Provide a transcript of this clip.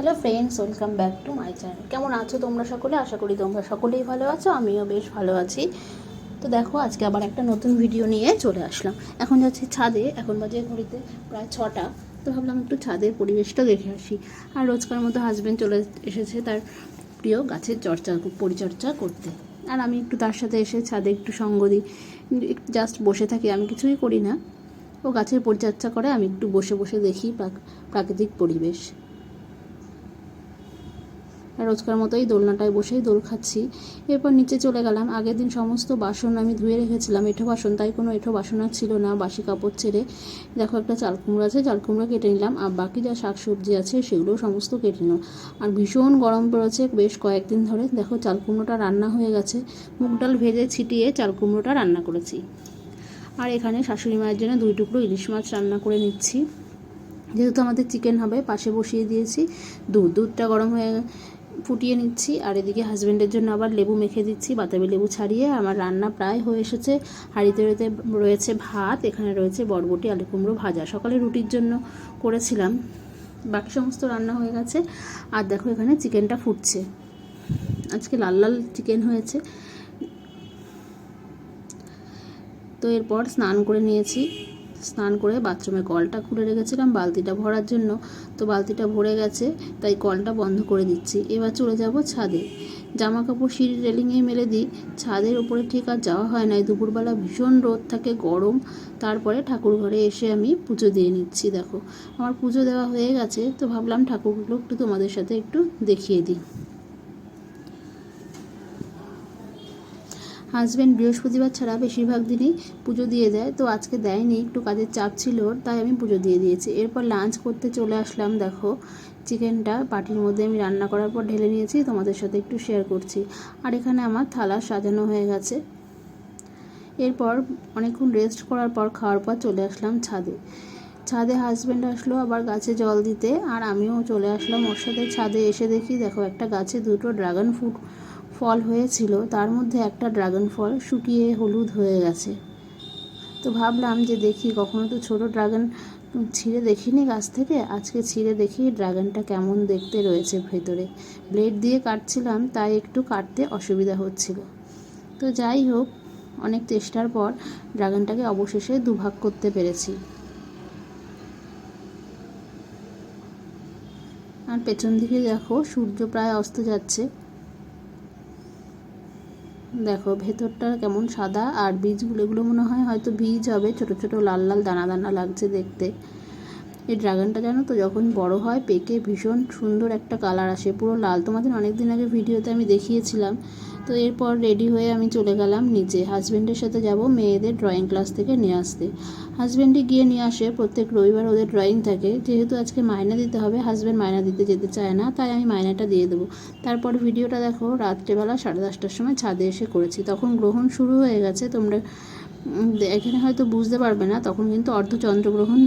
Hello friends welcome back to my channel কেমন আছো তোমরা সকলে? আশা করি তোমরা সকলেই ভালো আছো, আমিও বেশ ভালো আছি। তো দেখো, আজকে আবার একটা নতুন ভিডিও নিয়ে চলে আসলাম। এখন যাচ্ছি ছাদে, এখন বাজে ঘড়িতে প্রায় ছটা। তো ভাবলাম একটু ছাদের পরিবেশটা দেখে আসি। আর রোজকার মতো হাজব্যান্ড চলে এসেছে তার প্রিয় গাছের চর্চা, পরিচর্যা করতে। আর আমি একটু তার সাথে এসে ছাদে একটু সঙ্গ দিই। জাস্ট বসে থাকি, আমি কিছুই করি না। ও গাছের পরিচর্যা করে, আমি একটু বসে বসে দেখি প্রাকৃতিক পরিবেশ। রোজকার মতোই দোলনাটায় বসেই দোল খাচ্ছি। এরপর নিচে চলে গেলাম। আগের দিন সমস্ত বাসন আমি ধুয়ে রেখেছিলাম। এঁঠো বাসন, তাই কোনো এঁঠো বাসন আর ছিল না। বাসি কাপড় ছেড়ে দেখো একটা চাল কুমড়ো আছে, চাল কুমড়ো কেটে নিলাম। আর বাকি যা শাক সবজি আছে সেগুলো সমস্ত কেটে নিলাম। আর ভীষণ গরম পড়েছে বেশ কয়েকদিন ধরে। দেখো চাল কুমড়োটা রান্না হয়ে গেছে। মুগ ডাল ভেজে ছিটিয়ে চাল কুমড়োটা রান্না করেছি। আর এখানে শাশুড়ি মায়ের জন্য দুই টুকরো ইলিশ মাছ রান্না করে নিচ্ছি। যেহেতু আমাদের চিকেন হবে, পাশে বসিয়ে দিয়েছি। দুধ, দুধটা গরম হয়ে ফুটিয়ে নিচ্ছি আর এদিকে হাজব্যান্ডের জন্য আবার লেবু মেখে দিচ্ছি, বাতাবি লেবু ছাড়িয়ে। আমার রান্না প্রায় হয়ে এসেছে। হাঁড়িতে রয়েছে রয়েছে ভাত, এখানে রয়েছে বরবটি, আলু কুমড়ো ভাজা। সকালে রুটির জন্য করেছিলাম। বাকি সমস্ত রান্না হয়ে গেছে। আর দেখো এখানে চিকেনটা ফুটছে। আজকে লাল লাল চিকেন হয়েছে। তো এরপর স্নান করে নিয়েছি। স্নান করে বাথরুমে কলটা খুলে রেখেছিলাম, বালতিটা ভরার জন্য। তো বালতিটা ভরে গেছে, তাই কলটা বন্ধ করে দিচ্ছি। এবার চলে যাব ছাদে। জামা কাপড় সিঁড়ির রেলিংয়ে মেলে দিই। ছাদের ওপরে ঠিক আর যাওয়া হয় না। দুপুরবেলা ভীষণ রোদ থাকে, গরম। তারপরে ঠাকুর ঘরে এসে আমি পুজো দিয়ে নিচ্ছি, দেখো। আমার পুজো দেওয়া হয়ে গেছে, তো ভাবলাম ঠাকুরগুলো একটু তোমাদের সাথে একটু দেখিয়ে দিই। হাজব্যান্ড বৃহস্পতিবার ছাড়া বেশিরভাগ দিনই পুজো দিয়ে দেয়, তো আজকে দেয়নি, একটু কাজের চাপ ছিল, তাই আমি পুজো দিয়ে দিয়েছি। এরপর লাঞ্চ করতে চলে আসলাম, দেখো, চিকেনটা পাটির মধ্যে আমি রান্না করার পর ঢেলে নিয়েছি, তোমাদের সাথে একটু শেয়ার করছি। আর এখানে আমার থালা সাজানো হয়ে গেছে। এরপর অনেকক্ষণ রেস্ট করার পর খাওয়ার পর চলে আসলাম ছাদে। ছাদে হাজব্যান্ড আসলো আবার গাছে জল দিতে, আর আমিও চলে আসলাম ওর সাথে। ছাদে এসে দেখি, দেখো একটা গাছে দুটো ড্রাগন ফ্রুট ফল হয়েছিল, তার মধ্যে একটা ড্রাগন ফল শুকিয়ে হলুদ হয়ে গেছে। তো ভাবলাম যে দেখি, কখনো তো ছোট ড্রাগন ছিঁড়ে দেখিনি গাছ থেকে, আজকে ছিঁড়ে দেখি ড্রাগনটা কেমন দেখতে রয়েছে ভেতরে। ব্লেড দিয়ে কাটছিলাম, তাই একটু কাটতে অসুবিধা হচ্ছিল। তো যাই হোক, অনেক চেষ্টার পর ড্রাগনটাকে অবশেষে দুভাগ করতে পেরেছি। আর পেছন দিকে দেখো, সূর্য প্রায় অস্ত যাচ্ছে। দেখো, ভেতরটা কেমন সাদা আর বীজগুলো, এগুলো মনে হয় হয়তো বীজ হবে, ছোট ছোট লাল লাল দানা দানা লাগছে দেখতে। এই ড্রাগনটা জানো তো যখন বড় হয়, পেকে ভীষণ সুন্দর একটা কালার আসে, পুরো লাল। তোমাদের অনেক দিন আগে ভিডিওতে আমি দেখিয়েছিলাম। তো এরপর রেডি হয়ে আমি চলে গেলাম নিচে। হাজব্যান্ডের সাথে যাব মেয়েদের ড্রয়িং ক্লাস থেকে নিয়ে আসতে। হাজব্যান্ডে গিয়ে নিয়ে আসে, প্রত্যেক রবিবার ওদের ড্রয়িং থাকে। যেহেতু আজকে মায়না দিতে হবে হাজব্যান্ড মায়না দিতে যেতে চায় না, তাই আমি মায়নাটা দিয়ে দেবো। তারপর ভিডিওটা দেখো, রাত্রেবেলা সাড়ে দশটার সময় ছাদে এসে করেছি। তখন গ্রহণ শুরু হয়ে গেছে, তোমরা এখানে হয়তো বুঝতে পারবে না, তখন কিন্তু অর্ধচন্দ্রগ্রহণ